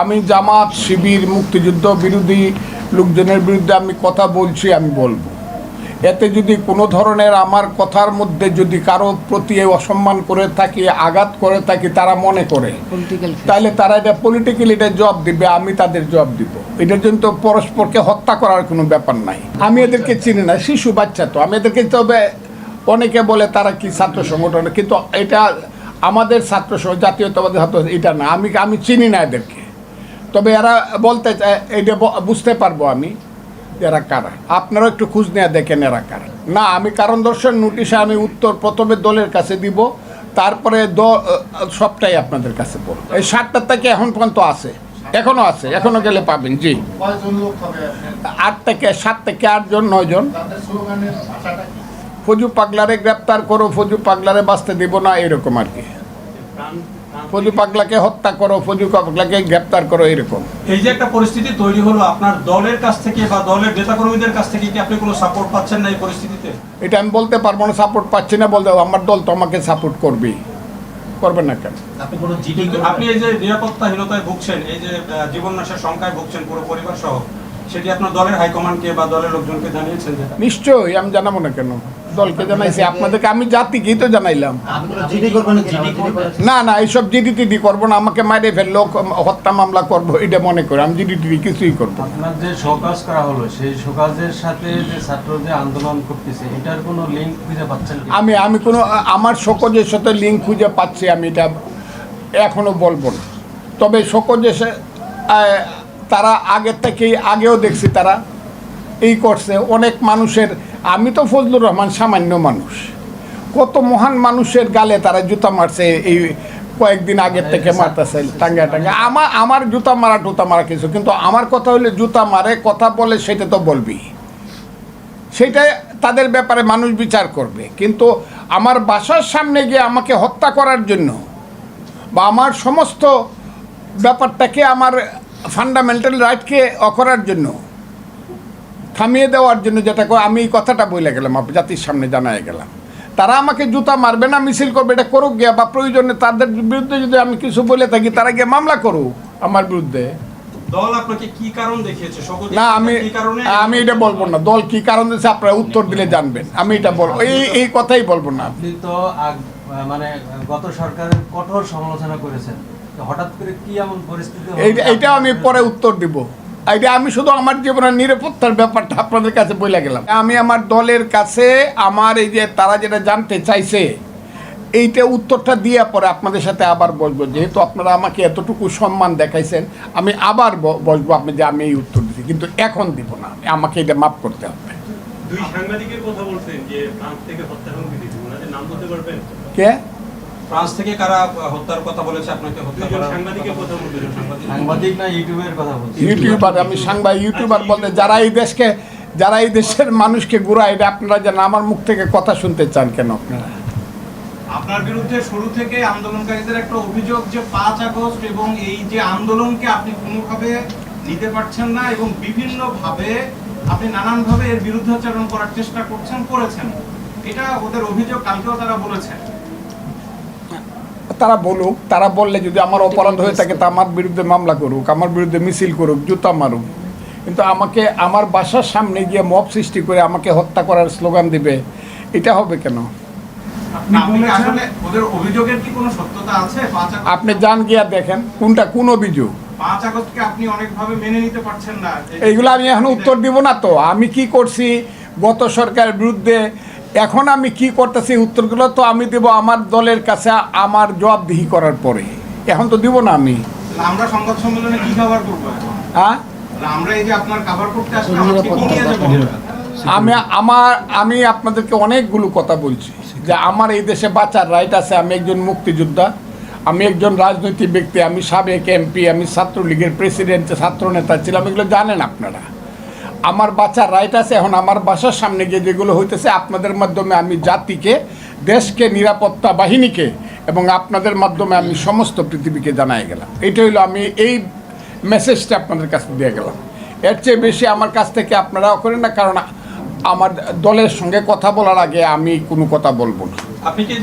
আমি জামাত শিবির মুক্তিযুদ্ধ বিরোধী লোকজনের বিরুদ্ধে আমি কথা বলছি আমি বলব। এতে যদি কোনো ধরনের আমার কথার মধ্যে যদি কারও প্রতি অসম্মান করে থাকি আঘাত করে থাকি তারা মনে করে তাহলে তারা এটা পলিটিক্যালি এটা জবাব দিবে আমি তাদের জবাব দিব। এটার জন্য তো পরস্পরকে হত্যা করার কোনো ব্যাপার নাই। আমি এদেরকে চিনি না শিশু বাচ্চা তো। আমি এদেরকে তবে অনেকে বলে তারা কি ছাত্র সংগঠন কিন্তু এটা আমাদের ছাত্র জাতীয়তাবাদী ছাত্র এটা না। আমি আমি চিনি না এদেরকে। তবে এরা বলতে চায় এটা বুঝতে পারব আমি এরা কারা। আপনারাও একটু খোঁজ নেওয়া দেখেন এরা কারা। না আমি কারণ দর্শন নোটিশে আমি উত্তর প্রথমে দলের কাছে দিব তারপরে দ- সবটাই আপনাদের কাছে পড়ব এই সাতটার থেকে এখন পর্যন্ত আছে। এখনও আছে এখনও গেলে পাবেন জি। আপনার আট থেকে সাত থেকে আটজন নয়জন। ফজু পাগলারে গ্রেপ্তার করো ফজু পাগলারে বাঁচতে দিব না এরকম আর কি। ফজু পাগলাকে হত্যা করো ফজু পাগলাকে গ্রেপ্তার করো এরকম। এই যে একটা পরিস্থিতি তৈরি হলো আপনার দলের কাছ থেকে বা দলের নেতাকর্মীদের কাছ থেকে কি আপনি কোনো সাপোর্ট পাচ্ছেন না এই পরিস্থিতিতে? এটা আমি বলতে পারব না সাপোর্ট পাচ্ছি না বলতে আমার দল তো আমাকে সাপোর্ট করবেই করবে না কেন? আপনি এই যে নিরাপত্তাহীনতায় ভুগছেন এই যে জীবন নাশের সংখ্যায় ভুগছেন পুরো পরিবার সহ সেটি আপনার দলের হাইকমান্ডকে বা দলের লোকজনকে জানিয়েছেন যেটা। নিশ্চয়ই আমি জানাব না কেন? দলকে জানাইছি আপনাদেরকে আমি জাতিকেই তো জানাইলাম। আপনি কোনো জিডি করবেন জিডি করবেন। না না এইসব জিডি টিডি করব না আমাকে মাইরে ফেলল হত্যা মামলা করব এটা মনে করে আমি জিডি টিডি কিছুই করব আপনার যে শোকাজ করা হলো সেই শোকাজের সাথে যে ছাত্র যে আন্দোলন করতেছে এটার কোনো লিঙ্ক খুঁজে পাচ্ছেন আমি আমি কোনো আমার শোকজের সাথে লিঙ্ক খুঁজে পাচ্ছি আমি এটা এখনও বলব না। তবে শোকজের সা- আহ, তারা আগের থেকেই আগেও দেখছি তারা এই করছে। অনেক মানুষের আমি তো ফজলুর রহমান সামান্য মানুষ। কত মহান মানুষের গালে তারা জুতা মারছে এই কয়েকদিন আগের থেকে মারতেছে টাঙ্গা টাঙ্গা আমার আমার জুতা মারা টুতা মারা কিছু কিন্তু আমার কথা হলে জুতা মারে কথা বলে সেটা তো বলবি। সেটাই তাদের ব্যাপারে মানুষ বিচার করবে। কিন্তু আমার বাসার সামনে গিয়ে আমাকে হত্যা করার জন্য বা আমার সমস্ত ব্যাপারটাকে আমার ফান্ডামেন্টাল রাইটকে অকরার জন্য থামিয়ে দেওয়ার জন্য যেটা আমি এই কথাটা বলে গেলাম জাতির সামনে জানাই গেলাম। তারা আমাকে জুতা মারবে না মিছিল করবে এটা করুক গিয়া বা প্রয়োজনে তাদের বিরুদ্ধে যদি আমি কিছু বলে থাকি তারা গিয়ে মামলা করুক আমার বিরুদ্ধে। দল আপনাকে কি কারণ দেখিয়েছে? না আমি আমি এটা বলব না। দল কি কারণ দিয়েছে আপনারা উত্তর দিলে জানবেন। আমি এটা বলব। এই এই কথাই বলব না। আপনি তো মানে গত সরকারের কঠোর সমালোচনা করেছেন। হঠাৎ করে কি এমন পরিস্থিতি এইটা আমি পরে উত্তর দিব। এটা আমি শুধু আমার জীবনের নিরাপত্তার ব্যাপারটা আপনাদের কাছে বলে গেলাম। আমি আমার দলের কাছে আমার এই যে তারা যেটা জানতে চাইছে এইটা উত্তরটা দিয়ে পরে আপনাদের সাথে আবার বসবো। যেহেতু আপনারা আমাকে এতটুকু সম্মান দেখাইছেন আমি আবার বসবো আপনি যে আমি এই উত্তর দিচ্ছি কিন্তু এখন দিব না। আমাকে এটা মাফ করতে হবে। দুই সাংবাদিকের কথা বলছেন যে থেকে হত্যা হুমকি দিচ্ছে নাম বলতে পারবেন? কে? ফ্রান্স থেকে কারা হত্যার কথা বলেছে আপনাকে হত্যা বলবেন সাংবাদিক। সাংবাদিক না ইউটিউবের কথা বলছি? ইউটিউবার আমি সাংবাদিক ইউটিউবার বলতে যারা এই দেশকে যারা এই দেশের মানুষকে ঘুরায় এটা আপনারা যেন আমার মুখ থেকে কথা শুনতে চান কেন আপনারা? আপনার বিরুদ্ধে শুরু থেকে আন্দোলনকারীদের একটা অভিযোগ যে পাঁচ আগস্ট এবং এই যে আন্দোলনকে আপনি কোনোভাবে নিতে পারছেন না এবং বিভিন্ন ভাবে আপনি নানানভাবে এর বিরুদ্ধাচরণ করার চেষ্টা করছেন করেছেন। এটা ওদের অভিযোগ কালকেও তারা বলেছেন। তারা বলুক তারা বললে যদি আমার অপরাধ হয়ে থাকে তা আমার বিরুদ্ধে মামলা করুক আমার বিরুদ্ধে মিছিল করুক জুতা মারুক। কিন্তু আমাকে আমার বাসার সামনে গিয়ে মব সৃষ্টি করে আমাকে হত্যা করার স্লোগান দিবে এটা হবে কেন? আপনি যান গিয়া দেখেন কোনটা কোন অভিযোগ? এইগুলো আমি এখন উত্তর দিব না তো। আমি কি করছি? গত সরকারের বিরুদ্ধে এখন আমি কি করতেছি? উত্তরগুলো তো আমি দেব আমার দলের কাছে আমার জবাবদিহি করার পরে। এখন তো দিব না আমি। আমরা সংবাদ সম্মেলনে কি কভার করব হ্যাঁ? আমরা এই যে আপনার কভার করতে আসলে আমাকে কি নিয়ে যাব আমি আমার আমি আপনাদেরকে অনেকগুলো কথা বলছি। যে আমার এই দেশে বাঁচার রাইট আছে আমি একজন মুক্তিযোদ্ধা আমি একজন রাজনৈতিক ব্যক্তি আমি সাবেক এমপি আমি ছাত্রলীগের প্রেসিডেন্ট ছাত্র নেতা ছিলাম এগুলো জানেন আপনারা। আমার বাঁচার রাইট আছে, এখন আমার বাসার সামনে গিয়ে যেগুলো হইতেছে, আপনাদের মাধ্যমে আমি জাতিকে, দেশকে, নিরাপত্তা বাহিনীকে এবং আপনাদের মাধ্যমে আমি সমস্ত পৃথিবীকে জানাই গেলাম। এটা হইল আমি এই মেসেজটা আপনাদের কাছে দিয়ে গেলাম। এর চেয়ে বেশি আমার কাছ থেকে আপনারাও করেন না, কারণ আমার দলের সঙ্গে কথা বলার আগে আমি কোনো কথা বলব না। আপনি কি